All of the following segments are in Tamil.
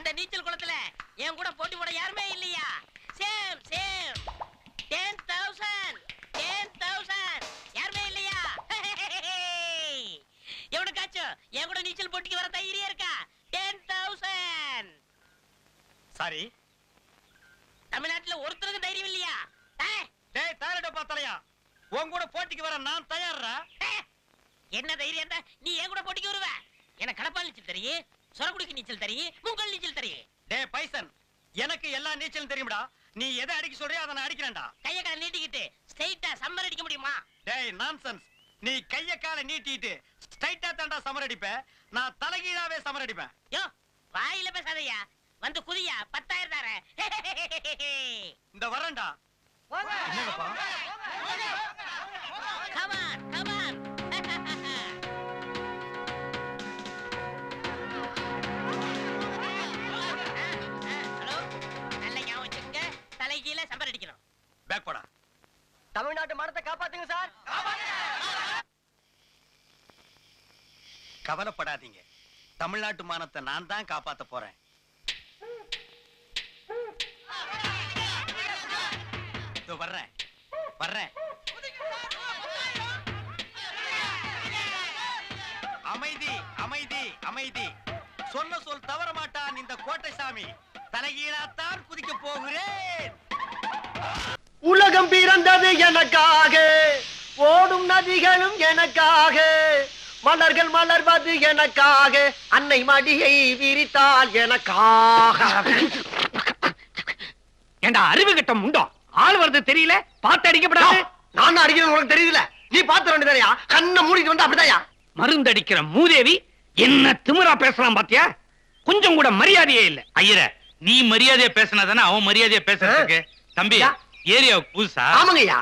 இந்த நீச்சல் குளத்துல என் கூட போட்டி போட யாருமே இல்லையா? Same same. Ten thousand ten thousand யாருமே இல்லையா? எவனுக்காச்சும் என் கூட நீச்சல் போட்டிக்கு வர தைரியம் இருக்கா? Ten thousand sorry. தமிழ்நாட்டுல ஒருத்தருக்கு தைரியம் இல்லையா? டேய் தாரடப்பா தலையா உன் கூட போட்டிக்கு வர நான் தயாரா என்ன தைரியம் நீ என் கூட போட்டிக்கு வருவ? எனக்கு கடப்பால் நீச்சல் தெரியும்? சொரக்குடிக்கு நீச்சல் தெரியும் மூங்கல் நீச்சல் தெரியும் டேய் பைசன் எனக்கு எல்லா நீச்சலும் தெரியும்டா. நீ எதை அடிக்க சொல்றியோ அதை நான் அடிக்கிறேன்டா. கைய கால நீட்டிக்கிட்டு ஸ்ட்ரைட்டா சம்மர் அடிக்க முடியுமா? டேய் நான்சென்ஸ் நீ கைய காலை நீட்டிட்டு ஸ்ட்ரைட்டா தாண்டா சமர் அடிப்ப. நான் தலைகீழாவே சமர் அடிப்பேன். யோ வாயில பேசாதயா. வந்து குதியா பத்தாயிரம் தரேன் இந்த வரேன்டா. என்னங்கப்பா? கமான் கமான் பேக் போடா. தமிழ்நாட்டு மரத்தை காப்பாத்துங்க சார். கவலைப்படாதீங்க. தமிழ்நாட்டு மானத்தை நான் தான் காப்பாத்த போறேன். வர்றேன். வர்றேன். அமைதி அமைதி அமைதி. சொன்ன சொல் தவற மாட்டான் இந்த கோட்டை சாமி. தலைகீழாத்தான் குதிக்க போகிறேன். உலகம் பிறந்தது எனக்காக. ஓடும் நதிகளும் எனக்காக. மலர்கள் மலர்வது எனக்காக. அன்னை மடியை விரித்தால் எனக்காக. ஏண்டா அறிவு கட்டம் உண்டோ ஆள் வருது தெரியல? பார்த்து அடிக்கப்படாது? நான் அடிக்கிறது உனக்கு தெரியுதுல நீ பார்த்து வேண்டியதாயா கண்ணை மூடிட்டு வந்து அப்படிதாயா? மருந்தடிக்கிற மூதேவி என்ன திமிரா பேசலாம் பாத்தியா? கொஞ்சம் கூட மரியாதையே இல்ல. ஐயர நீ மரியாதையா பேசினா தானே அவன் மரியாதையா பேசுறதுக்கு? தம்பி. ஏரியாவுக்கு புதுசா? ஆமாங்கய்யா.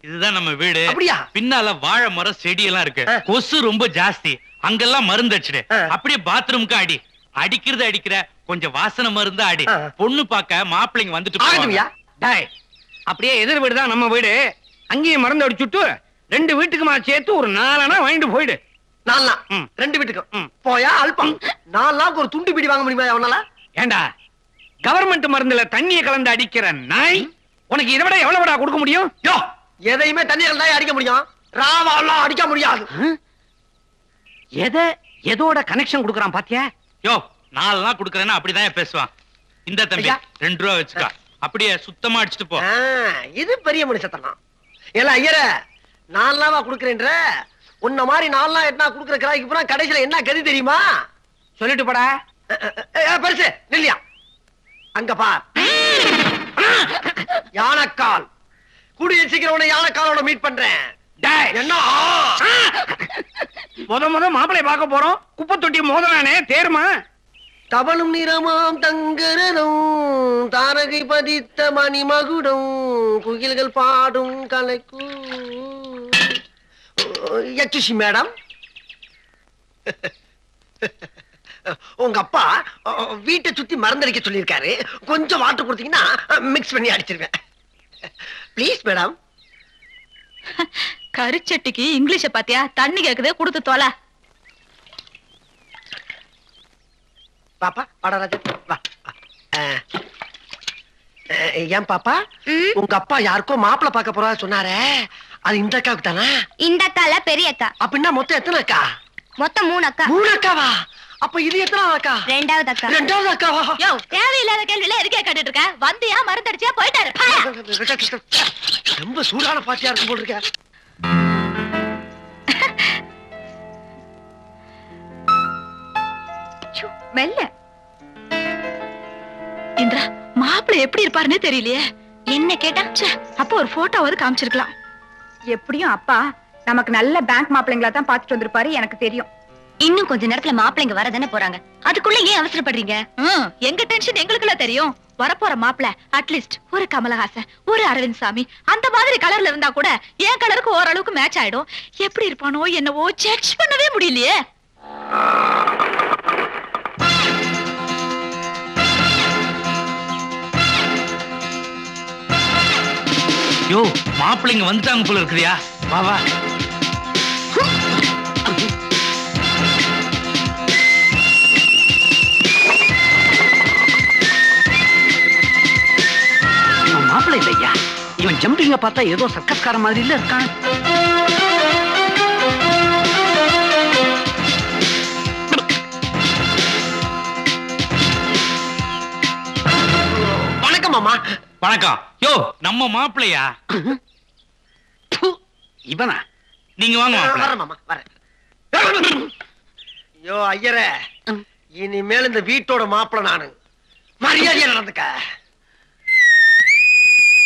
இதுதான் நம்ம வீடு. அப்படியா? பின்னால வாழை மரம் செடி எல்லாம் இருக்கு. கொசு ரொம்ப ஜாஸ்தி. அங்கெல்லாம் மருந்து அடிச்சிடு. அப்படியே பாத்ரூம்க்கு அடி. அடிக்கிறது அடிக்கிற. கொஞ்சம் வாசனை மருந்து அடி. பொண்ணு பார்க்க மாப்பிள்ளைங்க வந்துட்டு அப்படியே எதிர் வீடு தான் நம்ம வீடு. அங்கேயும் மருந்து அடிச்சுட்டு ரெண்டு வீட்டுக்குமா சேர்த்து ஒரு நாலனா வாங்கிட்டு போயிடு. நாலா. ரெண்டு வீட்டுக்கும்? ம். போயா அல்பம். நாலாக்கு ஒரு துண்டு பீடி வாங்க முடியுமா அவனால ஏண்டா? கவர்மெண்ட் மருந்துல தண்ணியை கலந்து அடிக்கிற நாய் உனக்கு இதை விட எவ்வளவுடா கொடுக்க முடியும்? யோ! எதையுமே தண்ணியில் தான் அடிக்க முடியும். ராவாலாம் அடிக்க முடியாது. எதை எதோட கனெக்ஷன் கொடுக்கறான் பாத்தியா? யோ நாலு நாள் குடுக்கறேன்னா அப்படிதான் பேசுவான். இந்த தம்பி. ரெண்டு ரூபா வச்சுக்கோ. அப்படியே சுத்தமா அடிச்சிட்டு போ. இது பெரிய மனுஷத்தனம். ஏல ஐயர நாலாவா குடுக்கறேன்ற? உன்ன மாதிரி நாலாம் எட்டனா குடுக்கற கிராய்க்கு பூரா கடைசியில என்ன கதி தெரியுமா? சொல்லிட்டு போடா. பெருசு நில்லியா? அங்க பார். யானைக்கால். கூடிய சீக்கிரம் உன்னை யானைக்காலோட மீட் பண்றேன். டேய்! என்ன? முத முத மாப்பிளை பார்க்க போறோம். குப்பை தொட்டி மோதலானே தேருமா? தவளும் நிறமாம் தங்கரதும் தாரகை பதித்த மணிமகுடம் குயில்கள் பாடும் கலைக்கு. எக்ஸி மேடம். உங்க அப்பா வீட்டை சுத்தி மருந்தடிக்க சொல்லியிருக்காரு. கொஞ்சம் வாட்டர் கொடுத்தீங்கன்னா மிக்ஸ் பண்ணி அடிச்சிருவேன். ப்ளீஸ் மேடம் கருச்சட்டிக்கு இங்கிலீஷ பாத்தியா? தண்ணி கேக்குதே கொடுத்து தொலை. பாப்பா வாடா ராஜா. வா. ஏன் பாப்பா? உங்க அப்பா யாருக்கோ மாப்பிள்ளை பார்க்க போறதா சொன்னாரே. அது இந்த அக்காவுக்கு தானா? இந்த அக்கால பெரிய அக்கா. அப்படின்னா மொத்தம் எத்தனை அக்கா? மொத்தம் மூணு அக்கா. மூணு அக்காவா? அப்ப இது எத்தனை அக்கா ரெண்டாவது அக்கா. ரெண்டாவது அக்காவா யோ தேவையில்லாத கேள்வியில எதுக்கே கேட்டுட்டு இருக்க வந்தியா மருந்தடிச்சியா போயிட்டாரு? பாயா. ரொம்ப சூடான பாட்டியா இருக்கும் போல் இருக்க. மெல்ல. இந்திரா மாப்பிள்ளை எப்படி இருப்பாருன்னே தெரியலையே. என்ன கேட்டா? ச்சே, அப்ப ஒரு போட்டோவாவது காமிச்சிருக்கலாம். எப்படியும் அப்பா நமக்கு நல்ல பேங்க் மாப்பிள்ளைங்களா தான் பாத்துட்டு வந்திருப்பாரு எனக்கு தெரியும். இன்னும் கொஞ்ச நேரத்துல மாப்பிள்ளைங்க வரதானே போறாங்க. அதுக்குள்ள ஏன் அவசரப்படுறீங்க? எங்க டென்ஷன் எங்களுக்குள்ள தெரியும். வரப்போற மாப்பிள்ளை அட்லீஸ்ட் ஒரு கமலஹாசன் ஒரு அரவிந்த் சாமி அந்த மாதிரி கலர்ல இருந்தா கூட என் கலருக்கு ஓரளவுக்கு மேட்ச் ஆயிடும். எப்படி இருப்பானோ என்னவோ ஜட்ஜ் பண்ணவே முடியலையே. யோ மாப்பிள்ளைங்க வந்துட்டாங்க போல இருக்குதியா. வா வா. ஜம்பிங்க பார்த்தா ஏதோ சர்க்கஸ்கார மாதிரி இல்ல இருக்கான். வணக்கம் மாமா. வணக்கம். யோ நம்ம மாப்பிள்ளையா? ப்பு, இவனா? நீங்க வாங்க மாப்பிள்ளை. மாமா வரேன். ஐயோ ஐயரே. இனிமேல் இந்த வீட்டோட மாப்பிள நானு. மரியாதையா நடந்துக்க.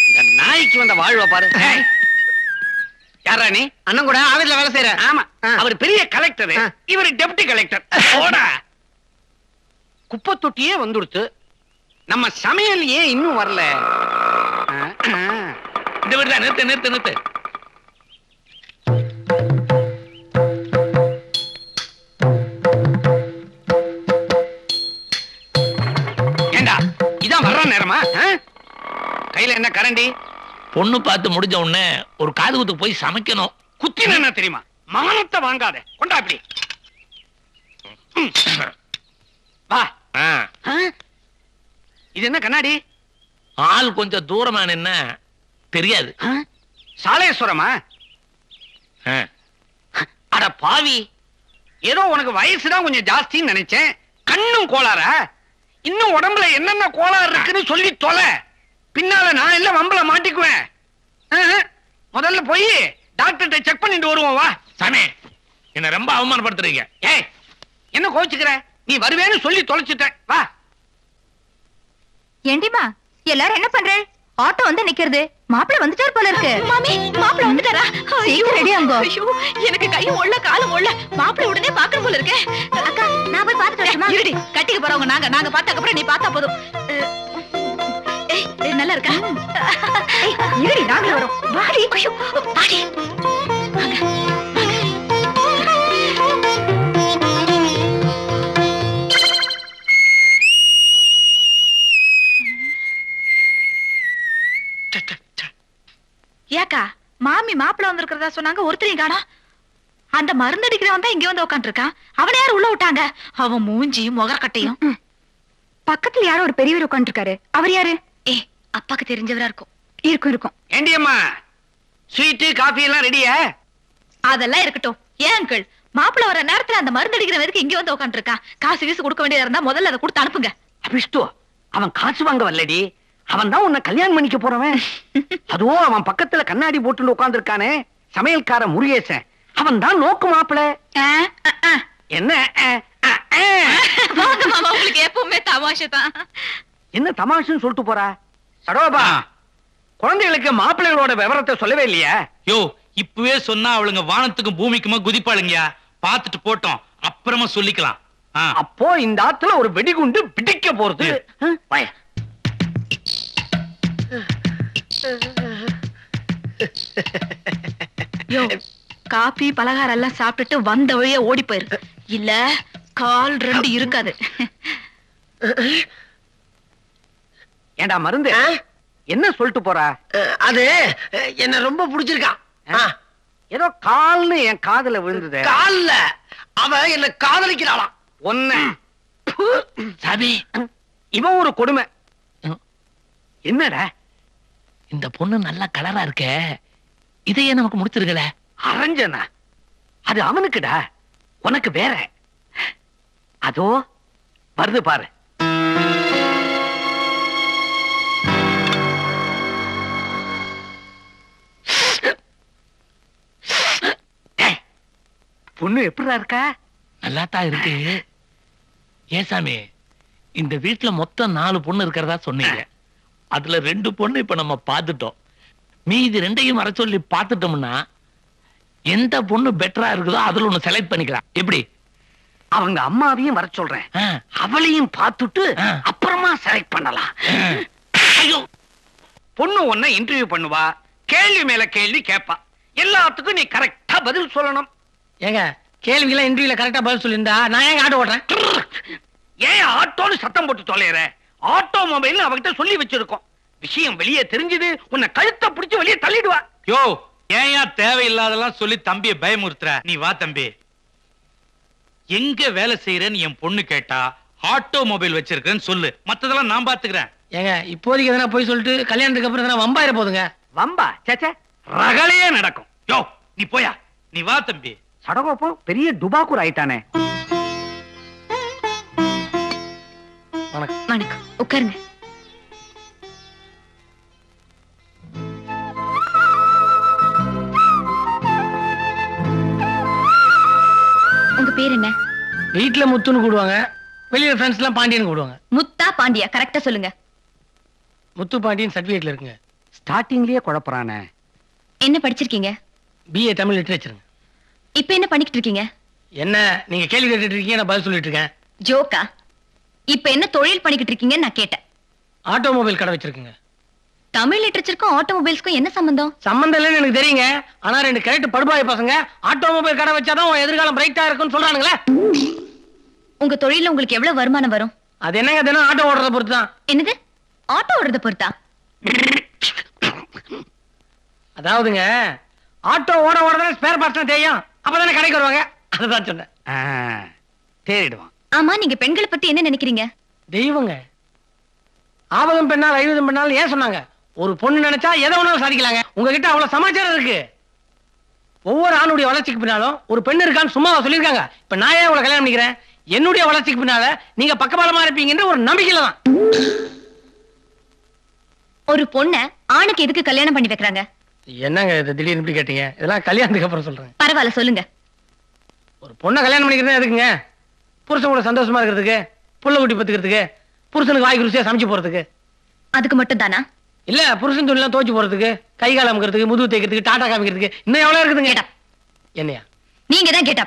இந்த நாய்க்கு வந்த வாழ்வ பாரு. யாரா நீ? அண்ணன் கூட ஆபீஸ்ல வேலை செய்யற. ஆமா. அவர் பெரிய கலெக்டர். இவர் டெப்டி கலெக்டர் குப்பை தொட்டியே வந்துடுத்து. நம்ம சமையல் ஏன் இன்னும் வரல. இந்த வீடு தான் நிறுத்து நிறுத்து நிறுத்து. ஏண்டா இதான் வர்ற நேரமா? கையில என்ன கரண்டி? பொண்ணு பார்த்து முடிஞ்ச உடனே ஒரு காது குத்துக்கு போய் சமைக்கணும். குத்தின என்ன தெரியுமா? மானத்தை வாங்காத. கொண்டா இப்படி. வா? இது என்ன கண்ணாடி? ஆள் கொஞ்சம் தூரமா நின்ன தெரியாது? சாலேஸ்வரமா. அட பாவி. ஏதோ உனக்கு வயசுதான் கொஞ்சம் ஜாஸ்தின்னு நினைச்சேன். கண்ணும் கோளாறா? இன்னும் உடம்புல என்னென்ன கோளாறு இருக்குன்னு சொல்லி தொலை. பின்னால நான் இல்ல வம்பல மாட்டிக்குவேன். முதல்ல போய் டாக்டர்கிட்ட செக் பண்ணிட்டு வருவோம் வா. சாமி என்ன ரொம்ப அவமானப்படுத்துறீங்க. ஏய் என்ன கோச்சுக்கிற நீ வருவேன்னு சொல்லி தொலைச்சிட்டேன். வா. ஏண்டிமா எல்லாரும் என்ன பண்ற? ஆட்டோ வந்து நிக்கிறது. மாப்பிள்ளை வந்துட்டார் போல இருக்கு. மாமி மாப்பிள வந்துட்டாரா? சீக்கிரம் ready ஆங்கோ. ஐயோ எனக்கு கையும் ஒள்ள காலும் ஒள்ள மாப்பிள உடனே பாக்கணும் போல இருக்கே. அக்கா நான் போய் பாத்துட்டு வரட்டுமா? இருடி கட்டிக்க போறவங்க நாங்க. நாங்க பார்த்த அப்புறம் நீ பார்த்தா போதும். நல்லா இருக்கா இருடி நாங்களும் வரோம்? வாடி. ஐயோ வாங்க. ஏக்கா மாமி மாப்பிள வந்திருக்கிறதா சொன்னாங்க ஒருத்தரையும் காணோம். அந்த மருந்தடிக்கிறவன் தான் இங்க வந்து உட்காந்துருக்கான் அவனை யார் உள்ள விட்டாங்க? அவன் மூஞ்சியும் முகக்கட்டையும் பக்கத்துல யாரோ ஒரு பெரியவர் உட்காந்துருக்காரு அவர் யாரு? ஏ அப்பாக்கு தெரிஞ்சவரா இருக்கும். இருக்கும் இருக்கும். ஏண்டியம்மா ஸ்வீட்டு காஃபி எல்லாம் ரெடியா அதெல்லாம் இருக்கட்டும். ஏன் அங்கிள் மாப்பிள வர நேரத்துல அந்த மருந்து அடிக்கிறவன் எதுக்கு இங்க வந்து உட்காந்துருக்கான் காசு கீசு கொடுக்க வேண்டியதா இருந்தா முதல்ல அதை கொடுத்து அனுப்புங்க. அபிஷ்டு அவன் காசு வாங்க வரலடி. அவன் தான் உன்னை கல்யாணம் பண்ணிக்க போறவன். அதுவும் அவன் பக்கத்துல கண்ணாடி போட்டு உட்கார்ந்திருக்கானே சமையல்கார முருகேசன். அவன் தான் நோக்கு மாப்பிள. என்ன? எப்பவுமே தமாஷை தான். என்ன தமாஷுன்னு சொல்லிட்டு போறா? சடோபா குழந்தைகளுக்கு மாப்பிள்ளைகளோட விவரத்தை சொல்லவே இல்லையா? யோ இப்பவே சொன்னா அவளுங்க வானத்துக்கும் பூமிக்குமா குதிப்பாளுங்கயா? பார்த்துட்டு போட்டோம் அப்புறமா சொல்லிக்கலாம். அப்போ இந்த ஆத்துல ஒரு வெடிகுண்டு பிடிக்க போறது. காபி பலகாரம் எல்லாம் சாப்பிட்டுட்டு வந்த வழியா ஓடி போயிரு. இல்ல கால் ரெண்டு இருக்காது. ஏண்டா மருந்து? என்ன சொல்லிட்டு போறா? அது என்ன ரொம்ப பிடிச்சிருக்கான். ஏதோ கால்னு என் காதுல விழுந்தது. கால்ல அவ என்ன காதலிக்கிறாளாம். ஒன்னு சாமி இவன் ஒரு கொடுமை. என்னடா? இந்த பொண்ணு நல்ல கலரா இருக்கே. இதையே நமக்கு முடிச்சிருக்கல. அரஞ்சனா? அது அவனுக்குடா. உனக்கு வேற. அதோ வருது பாரு. பொண்ணு எப்படிடா இருக்கா? நல்லா தான் இருக்கு. ஏன் சாமி இந்த வீட்டுல மொத்தம் நாலு பொண்ணு இருக்கிறதா சொன்னீங்க. அதுல ரெண்டு பொண்ணு இப்ப நம்ம பார்த்துட்டோம். மீதி ரெண்டையும் வர சொல்லி பார்த்துட்டோம்னா எந்த பொண்ணு பெட்டரா இருக்குதோ அதுல ஒண்ணு செலக்ட் பண்ணிக்கலாம். எப்படி? அவங்க அம்மாவையும் வர சொல்றேன். அவளையும் பார்த்துட்டு. அப்புறமா செலக்ட் பண்ணலாம். ஐயோ. பொண்ணு ஒன்ன இன்டர்வியூ பண்ணுவா. கேள்வி மேல கேள்வி கேட்பா எல்லாத்துக்கும் நீ கரெக்டா பதில் சொல்லணும். ஏங்க கேள்விக்கெல்லாம் இன்டர்வியூல கரெக்டா பதில் சொல்லியிருந்தா நான் ஏங்க ஆட்டோ ஓட்டுறேன்? ஏன் ஆட்டோன்னு சத்தம் போட்டு தொலைற ஆட்டோமொபைல் அவகிட்ட சொல்லி வச்சிருக்கோம். விஷயம் வெளியே தெரிஞ்சது உன்னை கழுத்தை பிடிச்சு வெளியே தள்ளிடுவா. யோ ஏயா தேவையில்லாதெல்லாம் சொல்லி தம்பிய பயமுறுத்துற? நீ வா தம்பி. எங்க வேலை செய்யறேன்னு என் பொண்ணு கேட்டா ஆட்டோமொபைல் வச்சிருக்கேன்னு சொல்லு. மத்ததெல்லாம் நான் பாத்துக்கிறேன். ஏங்க இப்போதைக்கு எதனா போய் சொல்லிட்டு கல்யாணத்துக்கு அப்புறம் எதனா வம்பாயிர போதுங்க வம்பா? சேச்சே ரகலையே நடக்கும். யோ நீ போயா. நீ வா தம்பி. சடகோப்பம் பெரிய டுபாக்கூர் ஆயிட்டானே. வணக்கம். உட்காருங்க. உங்க பேர் என்ன? வீட்டுல முத்துன்னு கூடுவாங்க. வெளியில ஃப்ரெண்ட்ஸ் எல்லாம் பாண்டியன் கூடுவாங்க. முத்தா பாண்டியா? கரெக்டா சொல்லுங்க. முத்து பாண்டியன் சர்டிபிகேட்ல இருக்குங்க. ஸ்டார்டிங்லயே குழப்பறானே. என்ன படிச்சிருக்கீங்க? பிஏ தமிழ் லிட்டரேச்சருங்க இப்ப என்ன பண்ணிக்கிட்டு இருக்கீங்க? என்ன நீங்க கேள்வி கேட்டுட்டு இருக்கீங்க நான் பதில் சொல்லிட்டு இருக்கேன். ஜோக்கா இப்ப என்ன தொழில் பண்ணிக்கிட்டு இருக்கீங்கன்னு நான் கேட்டேன். ஆட்டோமொபைல் கடை வச்சிருக்குங்க. தமிழ் லிட்டரேச்சருக்கும் ஆட்டோமொபைல்ஸ்க்கும் என்ன சம்பந்தம்? சம்பந்தம் இல்லைன்னு எனக்கு தெரியுங்க. ஆனா ரெண்டு கரெக்ட் படுபாய் பசங்க ஆட்டோமொபைல் கடை வச்சாதான் உன் எதிர்காலம் பிரைட்டா இருக்கும்னு சொல்றானுங்களே. உங்க தொழில உங்களுக்கு எவ்வளவு வருமானம் வரும்? அது என்னங்க தினம் ஆட்டோ ஓடுறத பொறுத்து தான் என்னது? ஆட்டோ ஓடுறத பொறுத்தா? அதாவதுங்க ஆட்டோ ஓட ஓட தானே ஸ்பேர் பார்ட்ஸ் தெரியும் அப்பதானே கடைக்கு வருவாங்க? அதுதான் சொன்னேன். தேறிடுவான் ஆமா நீங்க பெண்களை பத்தி என்ன நினைக்கிறீங்க? தெய்வங்க. ஆபதம் பெண்ணால் ஐவதம் பெண்ணால் ஏன் சொன்னாங்க? ஒரு பொண்ணு நினைச்சா எதை வேணாலும் சாதிக்கலாங்க. உங்ககிட்ட அவ்வளவு சமாச்சாரம் இருக்கு. ஒவ்வொரு ஆணுடைய வளர்ச்சிக்கு பின்னாலும் ஒரு பெண் இருக்கான்னு சும்மாவா சொல்லியிருக்காங்க. இப்ப நான் ஏன் உங்களை கல்யாணம் பண்ணிக்கிறேன்? என்னுடைய வளர்ச்சிக்கு பின்னால நீங்க பக்கபலமா இருப்பீங்கன்ற ஒரு நம்பிக்கையில தான். ஒரு பொண்ண ஆணுக்கு எதுக்கு கல்யாணம் பண்ணி வைக்கிறாங்க? என்னங்க இது திடீர்னு இப்படி கேட்டீங்க? இதெல்லாம் கல்யாணத்துக்கு அப்புறம் சொல்றேன். பரவாயில்ல சொல்லுங்க. ஒரு பொண்ணை கல்யாணம் பண்ணிக்கிறதா எதுக்குங்க? புருஷன் கூட சந்தோஷமா இருக்கிறதுக்கு புள்ள குட்டி பத்துக்கிறதுக்கு புருஷனுக்கு வாய்க்கு ருசியா சமைச்சு போறதுக்கு. அதுக்கு மட்டும் தானா? இல்ல புருஷன் துணி எல்லாம் துவைச்சு போறதுக்கு கை கால் அமுக்கிறதுக்கு முதுகு தேய்க்கிறதுக்கு டாட்டா காமிக்கிறதுக்கு இன்னும் எவ்வளவு இருக்குதுங்க? என்னையா? நீங்க தான் கேட்டா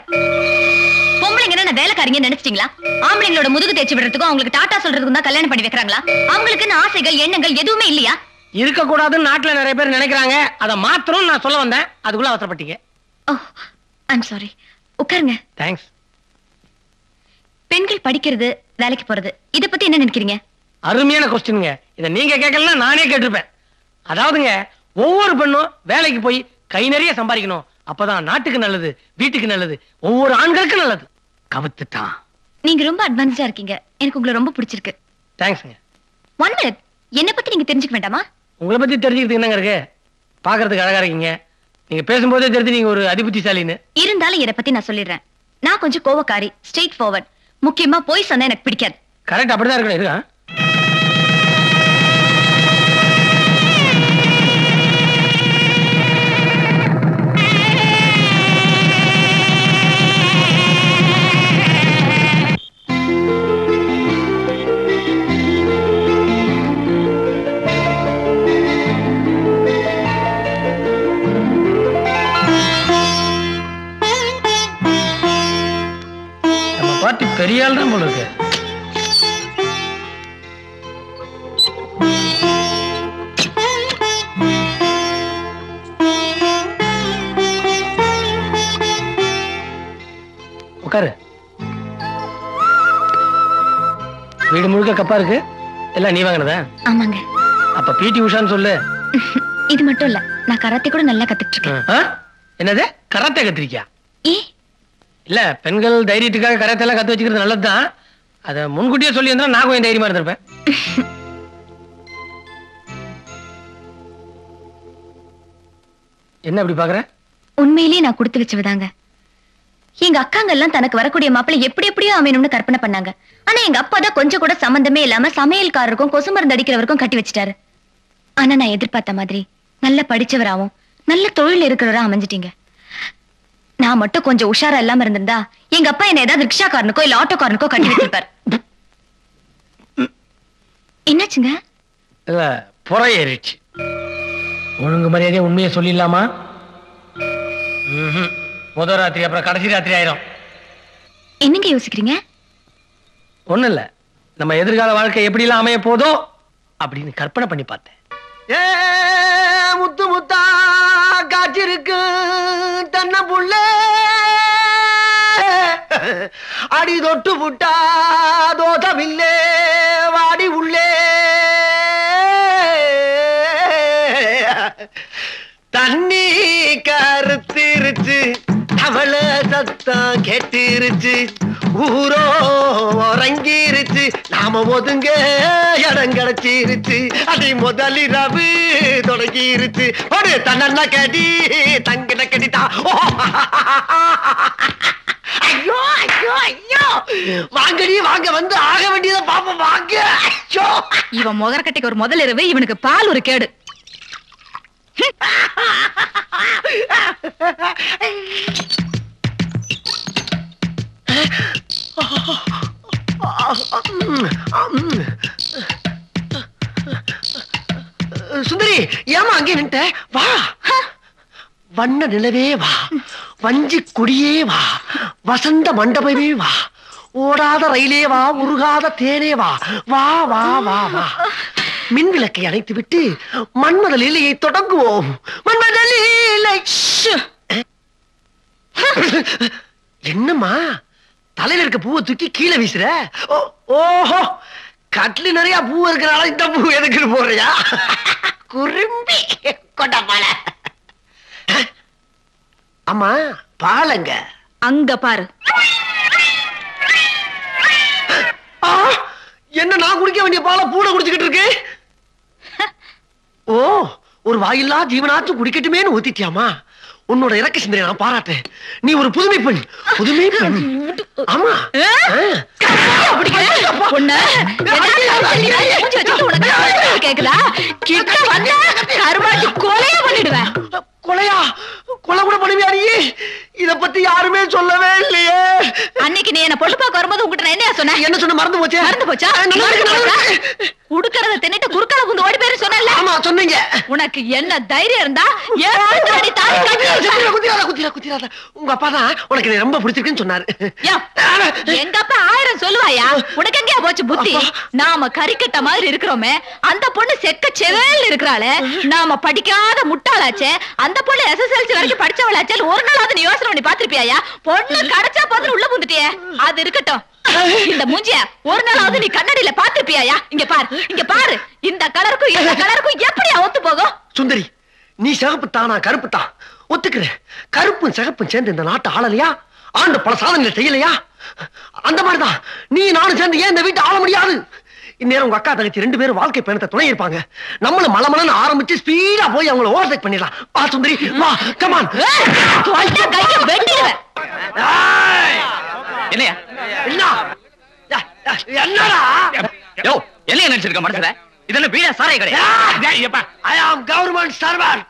பொம்பளைங்க என்ன வேலைக்காரங்க நினைச்சிட்டீங்களா? ஆம்பளைங்களோட முதுகு தேய்ச்சி விடுறதுக்கும் அவங்களுக்கு டாட்டா சொல்றதுக்கும் தான் கல்யாணம் பண்ணி வைக்கிறாங்களா? அவங்களுக்குன்னு ஆசைகள் எண்ணங்கள் எதுவுமே இல்லையா? இருக்க கூடாதுன்னு நாட்டுல நிறைய பேர் நினைக்கிறாங்க. அதை மாத்திரம் நான் சொல்ல வந்தேன். அதுக்குள்ள அவசரப்பட்டீங்க. ஓ ஐம் சாரி உட்காருங்க. தேங்க்ஸ் பெண்கள் படிக்கிறது வேலைக்கு போறது. இத பத்தி என்ன நினைக்கிறீங்க? அருமையான கொஸ்டின்ங்க இதை நீங்க கேட்கலன்னா நானே கேட்டிருப்பேன். அதாவதுங்க ஒவ்வொரு பெண்ணும் வேலைக்கு போய் கை நிறைய சம்பாதிக்கணும். அப்பதான் நாட்டுக்கு நல்லது வீட்டுக்கு நல்லது ஒவ்வொரு ஆண்களுக்கும் நல்லது. கவுத்துட்டான். நீங்க ரொம்ப அட்வான்ஸ்டா இருக்கீங்க. எனக்கு உங்களை ரொம்ப பிடிச்சிருக்கு. தேங்க்ஸ்ங்க ஒன் மினிட் என்ன பத்தி நீங்க தெரிஞ்சுக்க வேண்டாமா? உங்களை பத்தி தெரிஞ்சுக்கிறதுக்கு என்னங்க இருக்கு? பாக்குறதுக்கு அழகா இருக்கீங்க. நீங்க பேசும்போதே தெரிஞ்சு நீங்க ஒரு அதிபுத்திசாலின்னு. இருந்தாலும் இத பத்தி நான் சொல்லிடுறேன். நான் கொஞ்சம் கோவக்காரி ஸ்ட்ரெயிட் ஃபார்வர்ட் முக்கியமா போய் சொன்னா எனக்கு பிடிக்காது. கரெக்ட் அப்படிதான் இருக்கணும் இருக்கா உட்காரு. வீடு முழுக்க கப்பா இருக்கு. எல்லாம் நீ வாங்கினதா? ஆமாங்க. அப்ப பிடி உஷான்னு சொல்லு. இது மட்டும் இல்ல நான் கராத்தே கூட நல்லா கத்துட்டு இருக்கேன் ஆ? என்னது? கராத்தே கத்திரிக்கா ஏ? இல்ல பெண்கள் தைரியத்துக்காக கராத்தே எல்லாம் கத்து வச்சுக்கிறது நல்லதுதான். அத முன்கூட்டியே சொல்லி இருந்தா நான் கொஞ்சம் தைரியமா இருந்திருப்பேன். என்ன அப்படி பாக்குற? உண்மையிலேயே நான் கொடுத்து வச்சவதாங்க. எங்க அக்காங்க எல்லாம் தனக்கு வரக்கூடிய மாப்பிள்ளை எப்படி எப்படியோ அமையணும்னு கற்பனை பண்ணாங்க. ஆனா எங்க அப்பா தான் கொஞ்சம் கூட சம்பந்தமே இல்லாம சமையல்காரருக்கும் கொசு மருந்து அடிக்கிறவருக்கும் கட்டி வச்சிட்டாரு. ஆனா நான் எதிர்பார்த்த மாதிரி நல்ல படிச்சவராவும் நல்ல தொழில் இருக்கிறவரா அமைஞ்சிட்டீங்க. நான் மட்டும் கொஞ்சம் உஷாரா இல்லாம இருந்திருந்தா எங்க அப்பா என்ன ஏதாவது ரிக்ஷாக்காரனுக்கோ இல்ல ஆட்டோக்காரனுக்கோ கட்டி வச்சிருப்பாரு. என்னாச்சுங்க? இல்ல புறையேறிச்சு ஒழுங்கு மரியாதையை உண்மையை சொல்லிடலாமா? ம்ஹும். முத ராத்திரி அப்புறம் கடைசி ராத்திரி ஆயிரும். என்னங்க யோசிக்கிறீங்க? ஒண்ணும் இல்ல நம்ம எதிர்கால வாழ்க்கை எப்படி எல்லாம் அமைய போதோ அப்படின்னு கற்பனை பண்ணி பார்த்தேன். ஏ முத்து முத்தா காய்ச்சிருக்கு தன்ன புள்ள. அடி தொட்டு புட்டா தோதமில்லே வாடி உள்ளே. தண்ணி கருத்திருச்சு. சத்தம் கேட்டிருச்சு. ஊரோ உறங்கிருச்சு. நாம ஒதுங்க இடம் கிடைச்சிருச்சு. அதை முதலிரவு தொடங்கிருச்சு. ஒரு தன்னண்ண கடி தங்கின கடிதா ஐயோ ஐயோ ஐயோ. வாங்கடி வாங்க வந்து ஆக வேண்டியதை பாப்போம் வாங்க. ஐயோ. இவன் முகரக்கட்டைக்கு ஒரு முதல் இரவு இவனுக்கு பால் ஒரு கேடு. சுந்தரி ஏமா அங்கே நின்ட்ட? வா. வண்ண நிலவே வா. வஞ்சி கொடியே வா. வசந்த மண்டபமே வா. ஓடாத ரயிலே வா. உருகாத தேனே வா. வா வா வா வா. மின் விளக்கை அணைத்து விட்டு மன்மத லீலையை தொடங்குவோம். மன்மத லீலை. என்னம்மா? தலையில இருக்க பூவை தூக்கி கீழே வீசுற? ஓ- ஓஹோ கட்லி நிறைய பூ இருக்கிறனால இந்த பூ எதுக்குன்னு போறியா குறும்பி. கொண்டப்பால அம்மா பாலங்க அங்க பாரு. ஆ, என்ன நான் குடிக்க வேண்டிய பாலை பூனை குடிச்சுக்கிட்டு இருக்கு? ஓ ஒரு வாயில்லா ஜீவனாச்சும் குடிக்கட்டுமேன்னு ஊத்திட்டியாமா உன்னோட இறக்க சிந்தனை நான் பாராட்டேன் நீ ஒரு புதுமை பெண். புதுமை பெண். ஆமா. கேக்குதா? கிட்ட வந்த கருமாட்டி கொலைய பண்ணிடுவேன். கொலையா? கொலை கூட பண்ணுவியா நீ? இத பத்தி யாருமே சொல்லவே இல்லையே. அன்னைக்கு நீ என்ன பார்க்க வரும்போது உங்ககிட்ட என்ன சொன்னேன்? என்ன சொன்ன மறந்து போச்சே? மறந்து போச்சா. உடுக்கறத தின்னுட்டு குறுக்கால புந்து ஓடி பேரு சொன்னல ஆமா சொன்னீங்க. உனக்கு என்ன தைரியம் இருந்தா ஏன் வச்சிருக்க? குத்திராத, குத்திராத, குத்திராத. உங்க அப்பா தான் உனக்கு ரொம்ப பிடிச்சிருக்குன்னு சொன்னாரு. எங்க அப்பா ஆயிரம் சொல்லுவாயா? உனக்கு எங்கயா போச்சு புத்தி? நாம கறிக்கட்ட மாதிரி இருக்கிறோமே. அந்த பொண்ணு செக்க செவேல் இருக்கிறாளே. நாம படிக்காத முட்டாளாச்சே. அந்த பொண்ணு எஸ்எஸ்எல்சி வரைக்கும் படிச்சவளாச்சல் ஒரு நாளாவது நீ யோசனை பண்ணி பாத்திருப்பியா பொண்ணு கிடைச்சா போதுன்னு உள்ள புந்துட்டியே. அது இருக்கட்டும். இந்த மூஞ்சிய ஒரு நாளாவது நீ கண்ணாடியில பாத்திருப்பியா இங்க பாரு இங்க பாரு. இந்த கலருக்கும் இந்த கலருக்கும் எப்படியா ஒத்து போகும்? சுந்தரி நீ சிகப்பு தானா கருப்பு தான் ஒத்துக்கிறேன். கருப்பும் சிகப்பும் சேர்ந்து இந்த நாட்டை ஆளலையா? ஆண்டு பல சாதனைகளை செய்யலையா? அந்த மாதிரிதான். நீ நானும் சேர்ந்து ஏன் இந்த வீட்டை ஆள முடியாது? இந்நேரம் உங்க அக்கா தங்கச்சி ரெண்டு பேரும் வாழ்க்கை பயணத்தை துணை இருப்பாங்க நம்மள மலமலன்னு ஆரம்பிச்சு ஸ்பீடா போய் அவங்கள ஓவர்டேக் பண்ணிடலாம். வா சுந்தரி. வா கமான் தொட்டா கைய வெட்டிடுவேன். என்னையா? என்னடா? யோ என்னைய நினைச்சிருக்க மனசுல? இதெல்லாம் வீடா சாராய கடை I am government server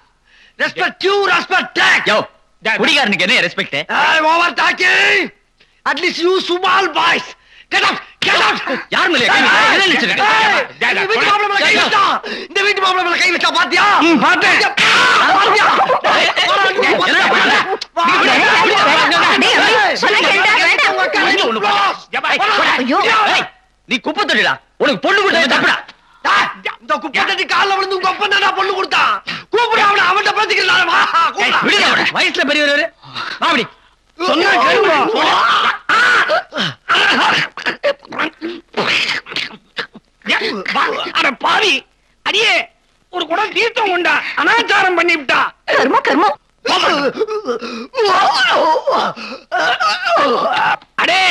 respect you. Respect take yo குடிகாரனுக்கு என்ன respect Hey, over talking! At least you small boys! யார் மேல இந்த வீட்டு மாப்பிள்ளை மேல கை வச்சா! பாத்தியா? ஏய், நீ குப்பை தொழிலா உனக்கு பொண்ணு கொடுத்தது தப்புடா இந்த குப்பை தட்டி கால்ல விழுந்து உங்க அப்பா தானே பொண்ணு கொடுத்தான் கூப்பிடு அவனை அவன்கிட்ட அவனை. வயசுல பெரியவர் சொன்னா. அட பாவி. அடியே ஒரு குடம் தீர்த்தம் உண்டா? அனாச்சாரம் பண்ணிவிட்டா? கர்மம் கர்மம். அடே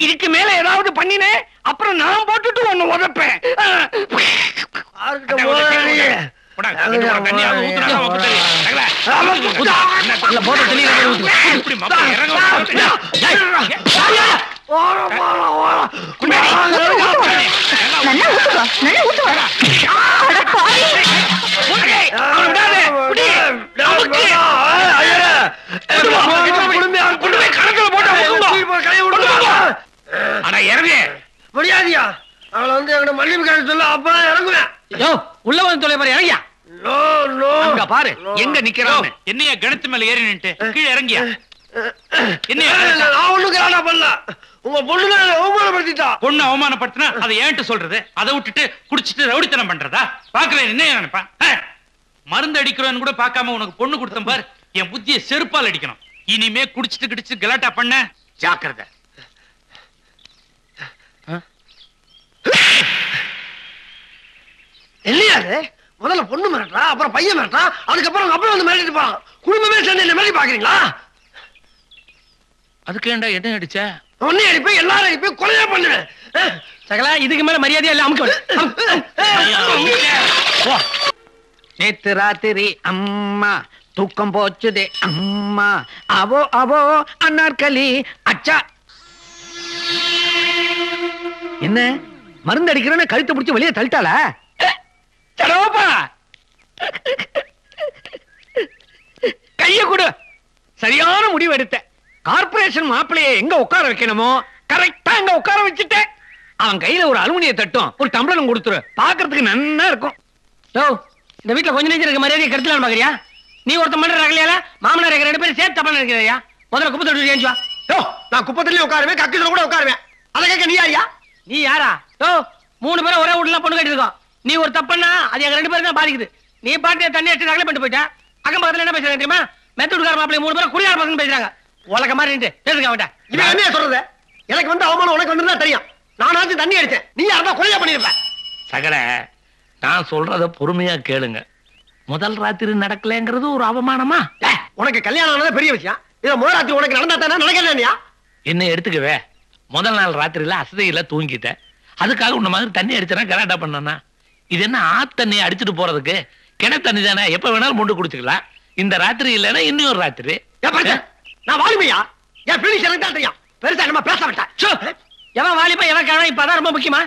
இதுக்கு மேல ஏதாவது பண்ணினே அப்புறம் நான் போட்டுட்டு ஒண்ணு உதப்பேன். போட்ட முடியாதியா அவளை வந்து என்கிட்ட மன்னிப்பு கேட்க சொல்ல அப்பதான் இறங்குவேன் உள்ள வந்து தொலை பாரு இறங்கியா? அங்க பாரு எங்க நிக்கிறான் என்னையா கணத்து மேல ஏறி நின்னுட்டு? கீழே இறங்கியா? இல்ல, நான் ஒண்ணும் கிராண்டா பண்ணல. உங்க என்னை அவமானப்படுத்திட்டா? பொண்ணு அவமானப்படுத்தினா அதை ஏன்ட்டு சொல்றது? அதை விட்டுட்டு குடிச்சிட்டு ரவுடித்தனம் பண்றதா? பாக்குறேன் என்ன நினைப்பா மருந்து அடிக்கிறோன்னு கூட பார்க்காம உனக்கு பொண்ணு கொடுத்தேன் பாரு. என் புத்திய செருப்பால் அடிக்கணும். இனிமே குடிச்சிட்டு கிடிச்சு கலாட்டா பண்ண ஜாக்கிரதை. இல்லையா அது முதல்ல பொண்ணு மிரட்டா அப்புறம் பையன் மிரட்டா அதுக்கப்புறம் அப்புறம் வந்து மிரட்டிட்டு போறான். குடும்பமே சேர்ந்து என்ன மிரட்டி பாக்குறீங்களா அதுக்கு ஏன்டா என்ன அடிச்ச உன்னை அடிப்பேன் எல்லாரும் அடிப்பேன் கொலையா பண்ணுவேன். சகலா இதுக்கு மேல மரியாதையா இல்ல அமுக்க. நேத்து ராத்திரி அம்மா தூக்கம் போச்சுதே அம்மா. அவோ அவோ அன்னார்களி அச்சா. என்ன? மருந்து அடிக்கிறேன்னு கழுத்தை பிடிச்சி வெளியே தள்ளிட்டாளா? சடோப்பா கைய கொடு. சரியான முடிவு எடுத்த கார்ப்பரேஷன் மாப்பிளைய எங்க உட்கார வைக்கணுமோ? கரெக்டா அங்க உட்கார வச்சுட்டேன் அவன் கையில ஒரு அலுமினிய தட்டும் ஒரு டம்ளரும் கொடுத்துரு. பாக்குறதுக்கு நன்னா இருக்கும். யோ இந்த வீட்டுல கொஞ்ச நேரம் இருக்க மரியாதையை கருத்துல பாக்குறியா? நீ ஒருத்த மண்ட ரகலையால மாமனார் இருக்கிற ரெண்டு பேரும் சேர்த்து தப்பா நினைக்கிறியா? முதல்ல குப்பை தொட்டி ஏஞ்சுவா யோ நான் குப்பத்திலயும் உட்காருவேன் கக்கில கூட உட்காருவேன். அதை கேட்க நீ ஐயா நீ யாரா? யோ மூணு பேரும் ஒரே வீட்டுல பொண்ணு கட்டி இருக்கோம். நீ ஒரு தப்புன்னா அது எங்க ரெண்டு பேரும் தான் பாதிக்குது. நீ பாட்டு தண்ணி அடிச்சு நகலை பண்ணிட்டு போயிட்ட. அக்கம் பக்கத்துல என்ன பேசுறாங்க தெரியுமா? மெத்தூடுக்கார மாப்பிள்ளை மூணு பேரும் குடியார பசங்க பேசுறாங்க. உலக மாதிரி நின்று பேசுங்க அவன்கிட்ட. இவன் என்ன சொல்றது? எனக்கு வந்து அவமானம் உனக்கு வந்து தெரியும். நானாச்சும் தண்ணி அடிச்சேன். நீ யாரா கொலையா பண்ணிருப்ப. சகல நான் சொல்றத பொறுமையா கேளுங்க. முதல் ராத்திரி நடக்கலைங்கிறது ஒரு அவமானமா? உனக்கு கல்யாணம் ஆனது பெரிய விஷயம். இத முதல் ராத்திரி உனக்கு நடந்தா தானே நடக்கலையா என்ன எடுத்துக்கவே முதல் நாள் ராத்திரியில அசதையில தூங்கிட்டேன். அதுக்காக உன்ன மாதிரி தண்ணி அடிச்சனா கலாட்டா பண்ணனா? இது என்ன ஆத் தண்ணி அடிச்சிட்டு போறதுக்கு? கிணத்து தண்ணி தானே? எப்ப வேணாலும் மொண்டு குடிச்சுக்கலாம். இந்த ராத்திரி இல்லைன்னா இன்னொரு ராத்திரி. ஏன் பாருங்க, நான் வாலிபையா? என் பிடிச்சு எனக்கு தான் தெரியும். பெருசா நம்ம பேச மாட்டேன் எவன் வாலிபா எவன் கிழமை இப்பதான் ரொம்ப முக்கியமா?